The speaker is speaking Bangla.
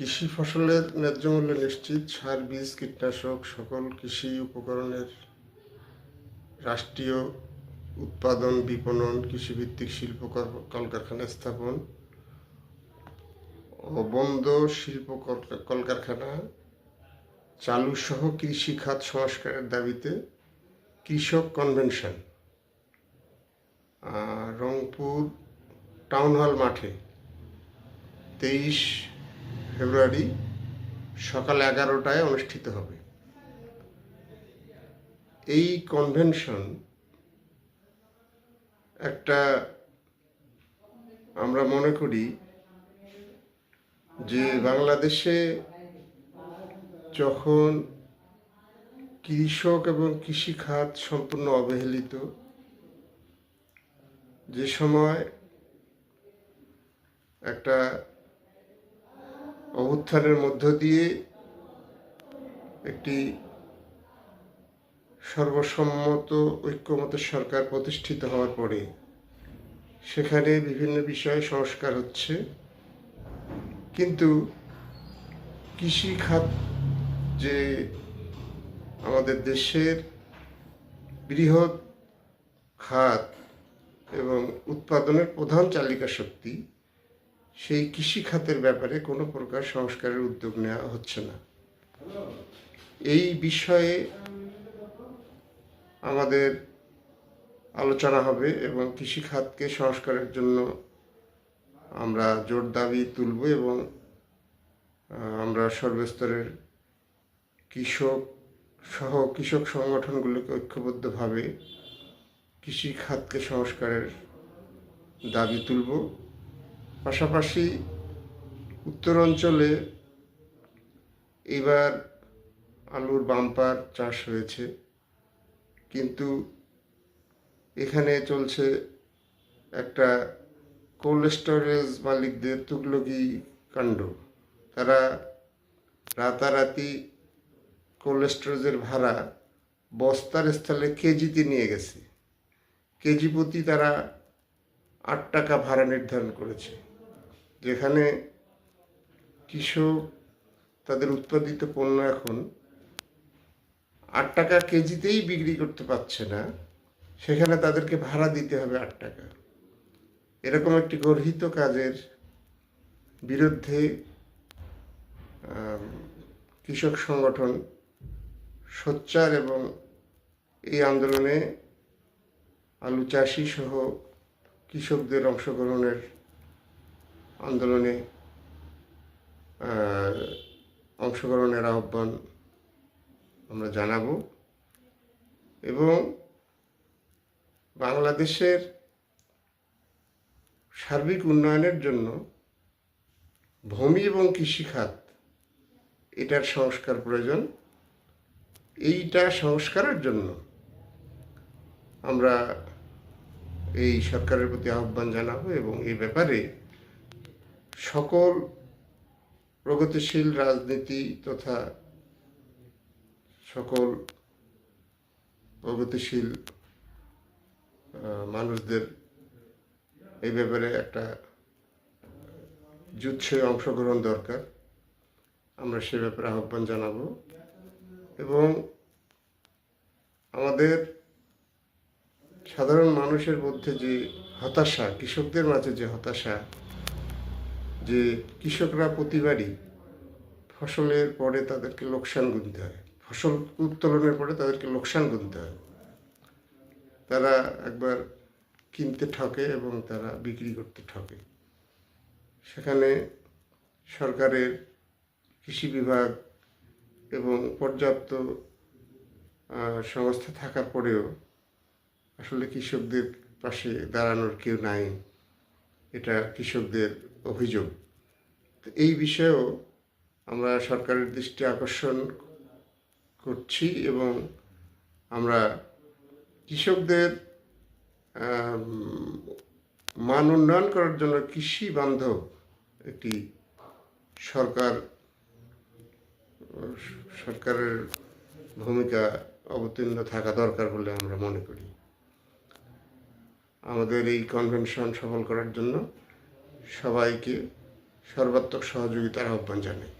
কৃষি ফসলের ন্যায্য মূল্য নিশ্চিত, সার, বীজ, কীটনাশক, সকল কৃষি উপকরণের রাষ্ট্রীয় উৎপাদন, বিপণন, কৃষিভিত্তিক শিল্প কল- কলকারখানা স্থাপন বন্ধ শিল্প কল- কলকারখানা চালু সহ কৃষি খাত সংস্কারের দাবিতে কৃষক কনভেনশন। রংপুর টাউন হল মাঠে তেইশ ফেব্রুয়ারি সকাল এগারোটায় অনুষ্ঠিত হবে। এই কনভেনশন একটা আমরা মনে করি যে বাংলাদেশে যখন কৃষক এবং কৃষিখাত সম্পূর্ণ অবহেলিত, যে সময় একটা অভ্যুত্থানের মধ্য দিয়ে একটি সর্বসম্মত ঐক্যমত সরকার প্রতিষ্ঠিত হওয়ার পরে সেখানে বিভিন্ন বিষয়ে সংস্কার হচ্ছে। কিন্তু কৃষি খাত যে আমাদের দেশের বৃহৎ খাত এবং উৎপাদনের প্রধান চালিকা শক্তি সেই কৃষি খাতের ব্যাপারে কোনো প্রকার সংস্কারের উদ্যোগ নেওয়া হচ্ছে না। এই বিষয়ে আমাদের আলোচনা হবে এবং কৃষি খাতকে সংস্কারের জন্য আমরা জোর দাবি তুলব এবং আমরা সর্বস্তরের কৃষক সহ কৃষক সংগঠনগুলোকে ঐক্যবদ্ধভাবে কৃষি খাতকে সংস্কারের দাবি তুলব। পাশাপাশি উত্তর অঞ্চলে এবার আলুর বাম্পার চাষ হয়েছে। কিন্তু এখানে চলছে একটা কোল্ড স্টোরেজ মালিকদের তুগলকি কাণ্ড। তারা রাতারাতি কোল্ড স্টোরেজের ভাড়া বস্তার স্থলে কেজিতে নিয়ে গেছে। কেজি প্রতি তারা আট টাকা ভাড়া নির্ধারণ করেছে। যেখানে কৃষক তাদের উৎপাদিত পণ্য এখন আট টাকা কেজিতেই বিক্রি করতে পারছে না, সেখানে তাদেরকে ভাড়া দিতে হবে আট টাকা। এরকম একটি গর্হিত কাজের বিরুদ্ধে কৃষক সংগঠন সোচ্চার এবং এই আন্দোলনে আলু চাষি সহ কৃষকদের অংশগ্রহণের আন্দোলনে অংশগ্রহণের আহ্বান আমরা জানাব এবং বাংলাদেশের সার্বিক উন্নয়নের জন্য ভূমি এবং কৃষিখাত এটার সংস্কার প্রয়োজন। এইটা সংস্কারের জন্য আমরা এই সরকারের প্রতি আহ্বান জানাব এবং এই ব্যাপারে সকল প্রগতিশীল রাজনীতি তথা সকল প্রগতিশীল মানুষদের এই ব্যাপারে একটা যুদ্ধে অংশগ্রহণ দরকার। আমরা সে ব্যাপারে আহ্বান জানাব। এবং আমাদের সাধারণ মানুষের মধ্যে যে হতাশা, কৃষকদের মাঝে যে হতাশা যে কৃষকরা প্রতিবারই ফসলের পরে তাদেরকে লোকসান গুনতে হয়। ফসল উত্তোলনের পরে তাদেরকে লোকসান গুনতে হয়। তারা একবার কিনতে ঠকে এবং তারা বিক্রি করতে ঠকে। সেখানে সরকারের কৃষি বিভাগ এবং পর্যাপ্ত সংস্থা থাকার পরেও আসলে কৃষকদের পাশে দাঁড়ানোর কেউ নাই। এটা কৃষকদের অভিযোগ। এই বিষয়েও আমরা সরকারের দৃষ্টি আকর্ষণ করছি এবং আমরা কৃষকদের মান উন্নয়ন করার জন্য কৃষি বান্ধব একটি সরকার, সরকারের ভূমিকা অবতীর্ণ থাকা দরকার বলে আমরা মনে করি। আমাদের এই কনভেনশন সফল করার জন্য সবাইকে সর্বাত্মক সহযোগিতার আহ্বান জানাই।